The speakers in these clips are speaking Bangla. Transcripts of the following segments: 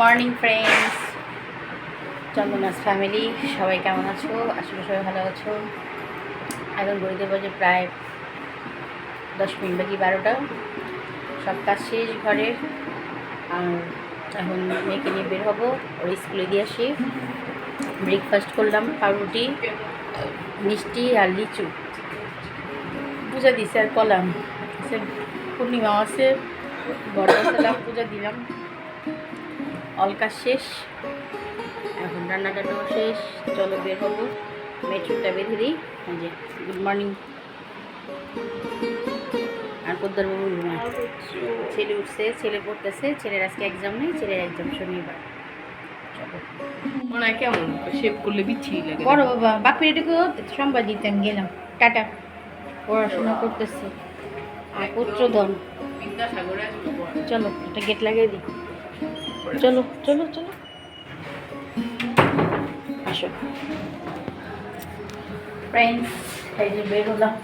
মর্নিং ফ্রেন্ডস চন্দনাস ফ্যামিলি সবাই কেমন আছো? আসলে সবাই ভালো আছো। এখন ঘড়িতে বাজে প্রায় দশ মিনিট বাকি, বারোটা। সব কাজ শেষ ঘরের আর এখন মেয়েকে নিয়ে বের হব, ওর স্কুলে দিয়ে আসি। ব্রেকফাস্ট করলাম, পাউরুটি, মিষ্টি আর লিচু। পূজা দিছে আর কলাম। পূর্ণিমা আছে, বড় পূজা দিলাম। অলকা শেষ। এখন রান্না টান্নাও শেষ। চলো বের হব। মেট্রোটা বেঁধে দিই। এই যে গুড মর্নিং আর পোদ্দার বাবু ছেলে উঠছে ছেলে পড়তেছে। ছেলের আজকে এক্সাম নেই ছেলের এক্সাম শনিবার। চলো। কেমন? শেভ করলে বিচ্ছিরি লাগে। বড় বাবা বাপির এটুকু সোমবার গেলাম। টাটা। পড়াশোনা করতেছে। আর পুত্রধন। চলো একটা গেট লাগিয়ে দিই। চলো চলো চলো। আসো। ফ্রেন্ডস এই যে বের হলাম।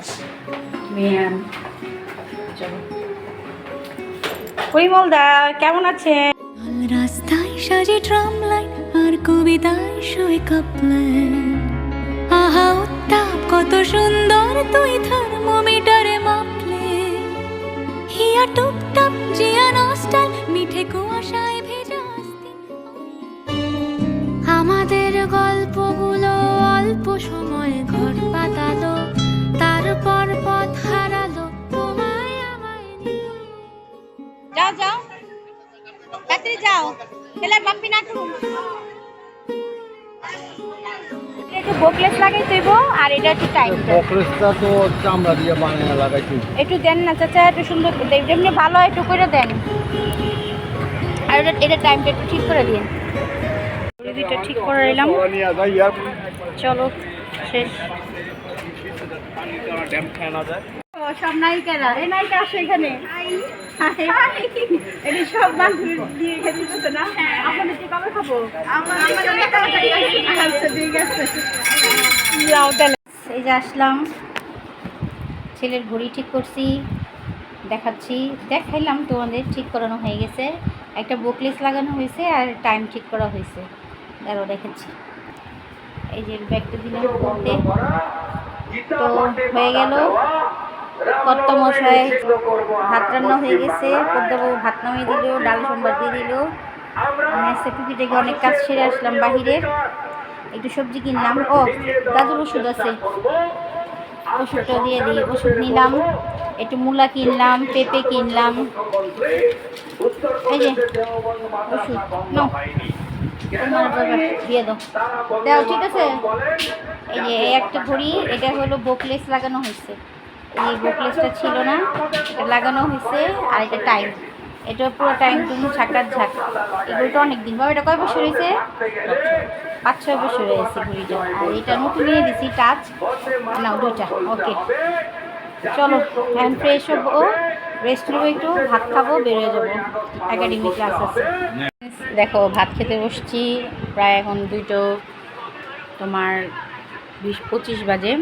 চলো। পরিমল দা কেমন আছেন? রাস্তায় সাজে ট্রাম লাইন আর কবিতায় সই কাপলাইন আহা উত্তাপ কত সুন্দর তুই থার্মোমিটারে মাপলে হিয়া টুপটাপ জিয়া নস্টাল মিঠে কুয়াশায় অল্প সময় ঘর পাতালো তারপর পথ হারালো তোমায় আমায় যাও যাও। তাড়াতাড়ি যাও। খেলার বাপ্পি না করুন একটু বোকলেস লাগাই তুইব আর এটা একটু টাইম ককরেজটা তো চামড়া দিয়ে বানিয়ে লাগাইছি। একটু দেন না চাচা একটু সুন্দর করে দেন। যেমনি ভালো হয় একটু করে দেন। আর এটা এটা টাইমটা একটু ঠিক করে দিন। দুইটা ঠিক করে ইয়ার চলো, শেষ। এই যে আসলাম। ছেলের ঘড়ি ঠিক করছি, দেখাচ্ছি। দেখাইলাম তোমাদের, ঠিক করানো হয়ে গেছে। একটা বুকলেস লাগানো হয়েছে আর টাইম ঠিক করা হয়েছে। আরও দেখাচ্ছি এই যে ব্যাগটা দিলাম করতে তো হয়ে গেল। কত মশাই ভাত রান্না হয়ে গেছে। পদ্মাবাবু ভাত নামিয়ে দিল, ডাল সম্বার দিয়ে দিল। আমি আজকে টুকি থেকে অনেক কাজ সেরে আসলাম বাহিরের একটু সবজি কিনলাম। ও, গাজর ওষুধ আছে। ওষুধটা দিয়ে দিই, ওষুধ নিলাম। একটু মূলা কিনলাম, পেঁপে কিনলাম। এই যে ওষুধ দিয়ে দাও। দাও, ঠিক আছে? এই যে, এই একটা ঘড়ি এটা হলো বোকলেস লাগানো হয়েছে। এই বোকলেসটা ছিল না, এটা লাগানো হয়েছে, আর এটা টাইম। এটা পুরো টাইম তুমি ঝাঁকার ঝাঁক। এগুলোটা অনেক দিন বাবা এটা কয় বছর হয়েছে? পাঁচ ছয় বছর হয়েছে ঘড়িটা আর এটা নতুন নিয়ে দিছি টাচ না দুইটা। ওকে চলো হ্যান্ড ফ্রেশ হব। রেস্ট নেব একটু ভাত খাব, বেরোয় যাব। একাডেমি ক্লাস আছে। দেখো, ভাত খেতে বসছি, প্রায় এখন দুটো, তোমার বিশ, পঁচিশ বাজে।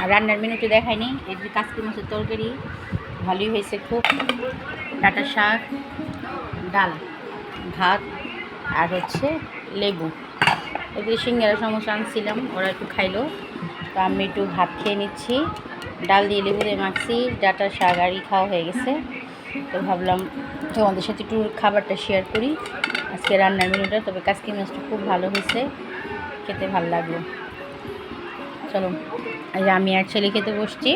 আর রান্নার মিনিটে দেখায়নি এই যে কাজকি মাছের তরকারি, ভালোই হয়েছে খুব। ডাটা শাক, ডাল, ভাত, আর হচ্ছে লেবু। এদিকে সিঙ্গারা সমস্যা আনছিলাম, ওরা একটু খাইলো। তো আমি একটু ভাত খেয়ে নিচ্ছি। ডাল দিয়ে লেবু দিয়ে মাখছি ডাটা শাক আরই খাওয়া হয়ে গেছে। তো ভাবলাম তোমাদের সাথে একটু খাবারটা শেয়ার করি। আজকে রান্নার মেনুটা তবে কাজকি মাছটা খুব ভালো হয়েছে, খেতে ভালো লাগল। চলো, এই আমি আর ছেলে খেতে বসছি,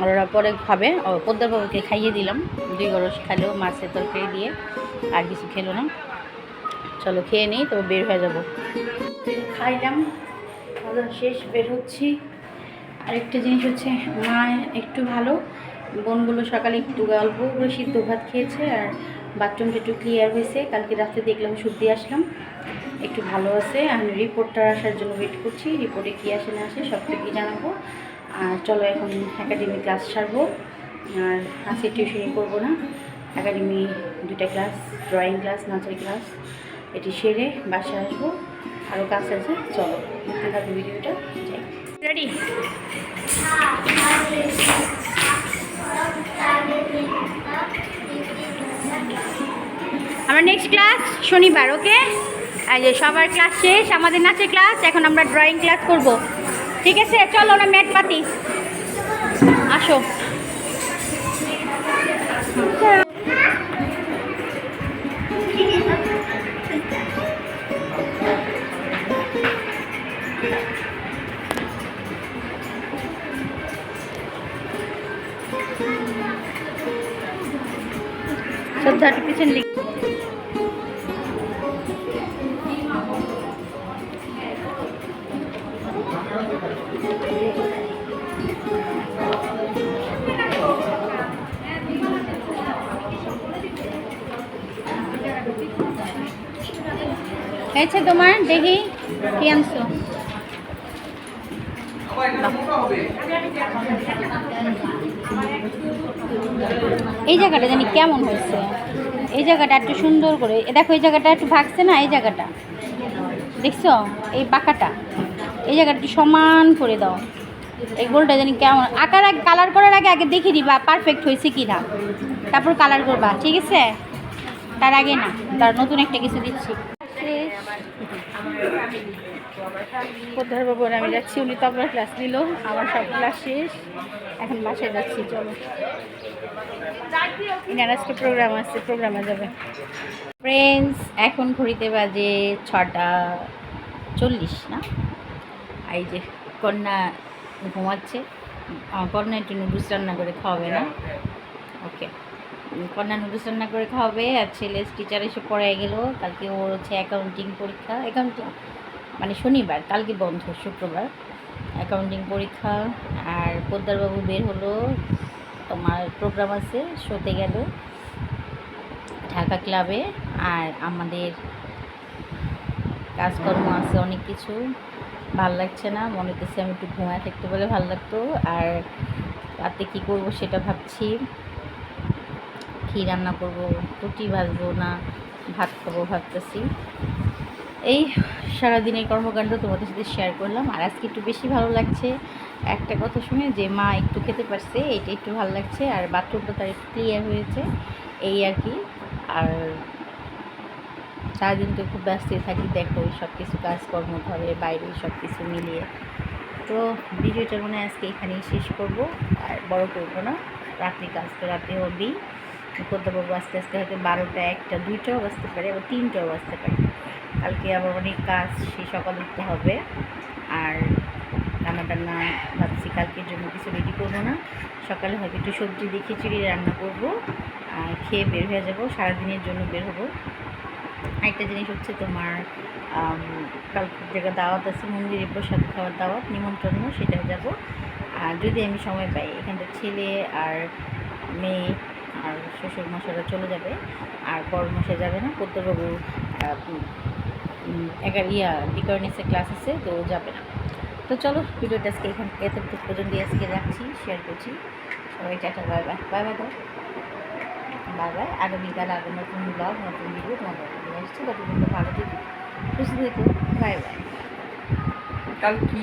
আর ওরা পরে খাবে। ও পদ্মার বাবুকে খাইয়ে দিলাম, দুই গরস খালেও মাছের তরকারি দিয়ে, আর কিছু খেলো না। চলো খেয়ে নিই তবে বের হয়ে যাব। খাইলাম শেষ, বের হচ্ছি। আরেকটা জিনিস হচ্ছে, মা একটু ভালো। বোনগুলো সকালে একটু অল্প করে সিদ্ধ ভাত খেয়েছে আর বাথরুমটা একটু ক্লিয়ার হয়েছে। কালকে রাতে দেখলাম দিয়ে আসলাম। একটু ভালো আছে। আমি রিপোর্টটা আসার জন্য ওয়েট করছি। রিপোর্টে কী আসে না আসে সব থেকে জানাব। আর চলো এখন একাডেমি ক্লাস সারবো আর আজকে টিউশনি করব না। একাডেমি দুটা ক্লাস ড্রয়িং ক্লাস নাচের ক্লাস এটি সেরে বাসায় আসব। আরও কাজ আছে। চলো দেখতে ভিডিওটা যাই। রেডি আমরা নেক্সট ক্লাস শনিবার ওকে যে সবার ক্লাস শেষ, আমাদের নাচের ক্লাস এখন আমরা ড্রয়িং ক্লাস করব। ঠিক আছে? চলো না, ম্যাট পাতি। আসো। হয়েছে তোমার? দেখি, কি আনছো? এই জায়গাটা জানি কেমন হয়েছে? এই জায়গাটা একটু সুন্দর করে দেখো, এই জায়গাটা একটু ভাগছে না? এই জায়গাটা। দেখছ? এই পাকাটা এই জায়গাটা একটু সমান করে দাও। এই গোলটা জানি কেমন? আকার আগে কালার করার আগে আগে দেখে দিবা পারফেক্ট হয়েছে কি না তারপর কালার করবা, ঠিক আছে? তার আগে না, তার নতুন একটা কিছু দিচ্ছি। কোথায় বাবু আমি যাচ্ছি। উনি তো আপনার ক্লাস দিল আমার সব ক্লাস শেষ। এখন বাসায় যাচ্ছি, চলো। ইনার আজকে প্রোগ্রাম আছে প্রোগ্রামে যাবে। ফ্রেন্ডস এখন ঘড়িতে বাজে ছটা চল্লিশ, না? এই যে কন্যা ঘুমাচ্ছে। আমার কন্যা একটু নুডলস রান্না করে খাওয়াবে, না? ওকে কন্যা নুডলস রান্না করে খাওয়াবে আর ছেলে টিচার এসে পড়ায় গেল। কালকে ওর হচ্ছে অ্যাকাউন্টিং পরীক্ষা। অ্যাকাউন্টিং মানে শনিবার, কালকে বন্ধ, শুক্রবার। অ্যাকাউন্টিং পরীক্ষা আর পোদ্দারবাবু বের হলো, তোমার প্রোগ্রাম আছে, শোতে গেল। ঢাকা ক্লাবে আর আমাদের কাজকর্ম আছে অনেক কিছু। ভালো লাগছে না, মনে হচ্ছে আমি একটু ঘুমায় থাকতে বলে ভালো লাগতো। আর রাতে কী করব সেটা ভাবছি। কী রান্না করব, রুটি ভাজবো না, ভাত খাব ভাবতেছি। এই সারাদিনের কর্মকাণ্ড তোমাদের সাথে শেয়ার করলাম। আর আজকে একটু বেশি ভালো লাগছে। একটা কথা শুনে যে মা একটু খেতে পারছে এটা একটু ভালো লাগছে। আর বাথরুমটা তার একটু ক্লিয়ার হয়েছে। এই আর কি। আর সারাদিন তো খুব ব্যস্তই থাকি, দেখো সব কিছু কাজকর্ম, ঘরে বাইরে সব কিছু মিলিয়ে। তো ভিডিওটা মনে আজকে এখানেই শেষ করব। আর বড় করব না। রাত্রি কাজ তো রাতে হবেই। করতে পারব আস্তে আস্তে হয়তো বারোটা, একটা, দুইটাও বাজতে পারে, আবার তিনটাও বাজতে পারে। কালকে আবার অনেক কাজ সেই সকাল উঠতে হবে। আর রান্না টান্না ভাবছি কালকের জন্য কিছু রেডি করব না। সকালে হয়তো একটু সবজি দিয়ে খিচুড়ি রান্না করব। আর খেয়ে বের হয়ে যাব সারাদিনের জন্য বের হব। আরেকটা জিনিস হচ্ছে তোমার আম, কালকে জায়গায় দাওয়াত আছে মন্দিরে প্রসাদ খাওয়ার দাওয়াত নিমন্ত্রণ সেটা যাব। আর যদি আমি সময় পাই এখানটা ছেলে আর মেয়ে আর শ্বশুর মশারা চলে যাবে। আর বড় মশাই যাবে না এগার ইয়া ডিকার্নিসের ক্লাস আছে, তো যাবে না। তো চলো, ভিডিওটা আজকে এখান, এতটুকু পর্যন্ত আজকে রাখছি শেয়ার করছি। সবাই tata bye bye bye bye bye bye আগামীকাল আগে নতুন ব্লগ নতুন ভিডিও তোমাদের নিয়ে আসছি। ততক্ষণ ভালো থেকো, সুস্থ থেকো বাই বাই কাল কি?